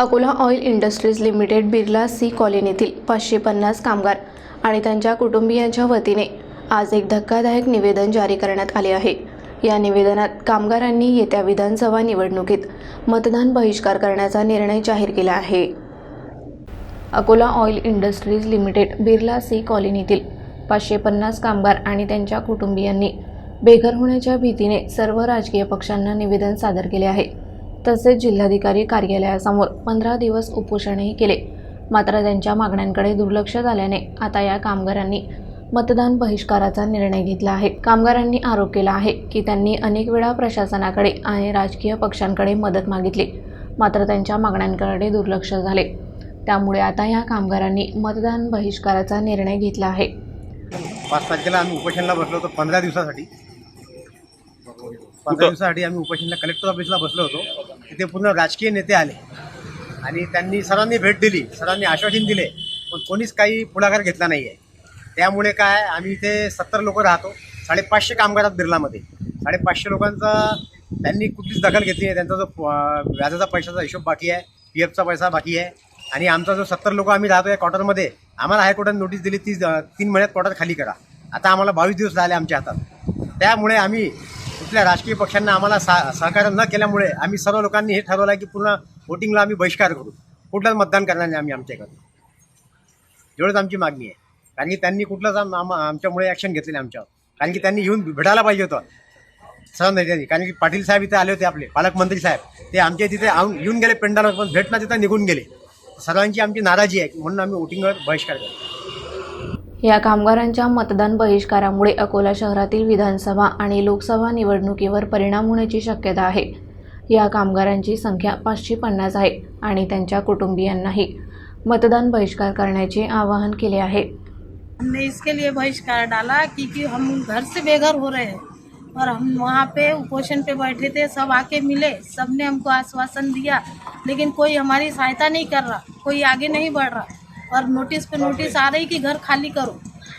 Akola oil industries limited Birla C कॉलनीतील पाचशे पन्नास कामगार आणि त्यांच्या कुटुंबियांच्या वतीने आज एक धक्कादायक निवेदन जारी करण्यात आले आहे. या निवेदनात कामगारांनी येत्या विधानसभा निवडणुकीत मतदान बहिष्कार करण्याचा निर्णय जाहीर केला आहे. Akola oil industries limited Birla C कॉलनीतील पाचशे पन्नास कामगार आणि त्यांच्या कुटुंबियांनी बेघर होण्याच्या भीतीने सर्व राजकीय पक्षांना निवेदन सादर केले आहे. तसेच जिल्हाधिकारी कार्यालयासमोर पंधरा दिवस उपोषणही केले. मात्र त्यांच्या मागण्यांकडे दुर्लक्ष झाल्याने आता या कामगारांनी मतदान बहिष्काराचा निर्णय घेतला आहे. कामगारांनी आरोप केला आहे की त्यांनी अनेक वेळा प्रशासनाकडे आणि राजकीय पक्षांकडे मदत मागितली. मात्र त्यांच्या मागण्यांकडे दुर्लक्ष झाले. त्यामुळे आता या कामगारांनी मतदान बहिष्काराचा निर्णय घेतला आहे. पाच तारखेला आम्ही उपोषणला बसलो होतो पंधरा दिवसासाठी. पंधरा दिवसासाठी आम्ही उपोषणला कलेक्टर ऑफिसला बसलो होतो. तिथे पूर्ण राजकीय नेते आले. आणि त्यांनी सर्वांनी भेट दिली सर्वांनी आश्वासन दिले पण कोणीच काही पुढाकार घेतला नाही आहे त्यामुळे काय आम्ही इथे सत्तर लोक राहतो. साडेपाचशे कामगार आहेत बिर्लामध्ये. साडेपाचशे लोकांचा त्यांनी कुठलीच दखल घेतली आहे त्यांचा जो व्याजाचा पैशाचा हिशोब बाकी आहे पी एफचा पैसा बाकी आहे. आणि आमचा जो सत्तर लोक आम्ही राहतो या क्वार्टरमध्ये आम्हाला हायकोर्टाने नोटीस दिली ती तीन महिन्यात क्वार्टर खाली करा. आता आम्हाला बावीस दिवस झाले आमच्या हातात. त्यामुळे आम्ही कुठल्या राजकीय पक्षांना आम्हाला सा सहकार्य न केल्यामुळे आम्ही सर्व लोकांनी हे ठरवलं आहे की पूर्ण वोटिंगला आम्ही बहिष्कार करू. कुठलंच मतदान करणार नाही आम्ही आमच्याकडे. एवढंच आमची मागणी आहे. कारण की त्यांनी कुठलंच आम आमच्यामुळे ॲक्शन घेतलेलं आमच्यावर. कारण की त्यांनी येऊन भेटायला पाहिजे होतं. सर्व नेत्यांनी कारण की पाटील साहेब इथे आले होते आपले पालकमंत्री साहेब. ते आमच्या तिथे आऊन येऊन गेले पेंडाला पण भेटना तिथं निघून गेले. सर्वांची आमची नाराजी आहे म्हणून आम्ही वोटिंगवर बहिष्कार करतो या कामगारांच्या मतदान बहिष्कारामुळे अकोला शहरातील विधानसभा आणि लोकसभा निवडणुकीवर परिणाम होण्याची शक्यता आहे. या कामगारांची संख्या पाचशे पन्नास आहे आणि त्यांच्या कुटुंबियांनाही मतदान बहिष्कार करण्याचे आवाहन केले आहे. हमने इसके लिए बहिष्कार डाला क्योंकि हम घर से बेघर हो रहे हैं और हम वहाँ पे उपोषण पे बैठे थे सब आके मिले सबने हमको आश्वासन दिया लेकिन कोई हमारी सहायता नहीं कर रहा कोई आगे नहीं बढ़ रहा। और नोटिस पे नोटिस आ रही कि घर खाली करो।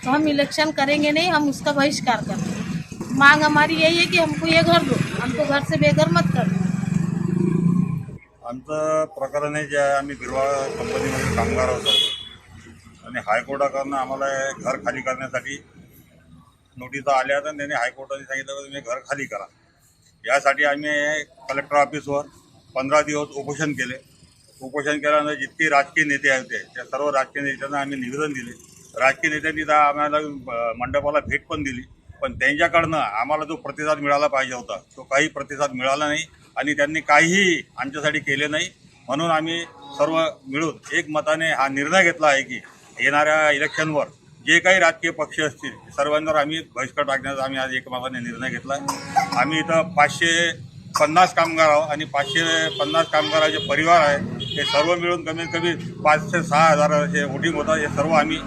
तो हम इलेक्शन करेंगे नहीं हम उसका बहिष्कार करेंगे मांग हमारी यही है कि हमको ये घर दो हमको घर से बेघर मत कर। आमचं प्रकरण आहे जे आम्ही बिरवा कंपनीमध्ये कामगार होतो. आणि हायकोर्टाकडनं आम्हाला घर खाली करण्यासाठी नोटिसा आल्या तर त्यांनी हायकोर्टाने सांगितलं की तुम्ही घर खाली करा. यासाठी आम्ही कलेक्टर ऑफिसवर पंधरा दिवस उपोषण केले. उपोषण केल्यानंतर जितके राजकीय नेते होते त्या सर्व राजकीय नेत्यांना आम्ही निवेदन दिले. राजकीय नेत्यांनी तर आम्हाला मंडपाला भेट पण दिली. पण त्यांच्याकडनं आम्हाला जो प्रतिसाद मिळाला पाहिजे होता तो काही प्रतिसाद मिळाला नाही आणि त्यांनी काहीही आमच्यासाठी केले नाही. म्हणून आम्ही सर्व मिळून एक मताने हा निर्णय घेतला आहे की येणाऱ्या इलेक्शनवर जे काही राजकीय पक्ष असतील सर्वांवर आम्ही बहिष्कार टाकण्याचा आम्ही आज एकमताने निर्णय घेतला आम्ही इथं पाचशे पन्नास कामगार आहोत आणि पाचशे पन्नास कामगाराचे परिवार आहे. हे सर्व मिळून कमीत कमी पाचशे सहा हजार जे वोटिंग होतात हे सर्व आम्ही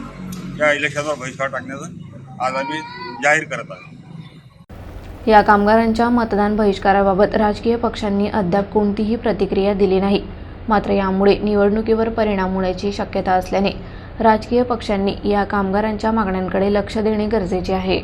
या इलेक्शनवर बहिष्कार टाकण्याचं आज आम्ही जाहीर करत आहोत. या कामगारांच्या मतदान बहिष्काराबाबत राजकीय पक्षांनी अद्याप कोणतीही प्रतिक्रिया दिली नाही. मात्र यामुळे निवडणुकीवर परिणाम होण्याची शक्यता असल्याने राजकीय पक्षांनी या कामगारांच्या मागण्यांकडे लक्ष देणे गरजेचे आहे.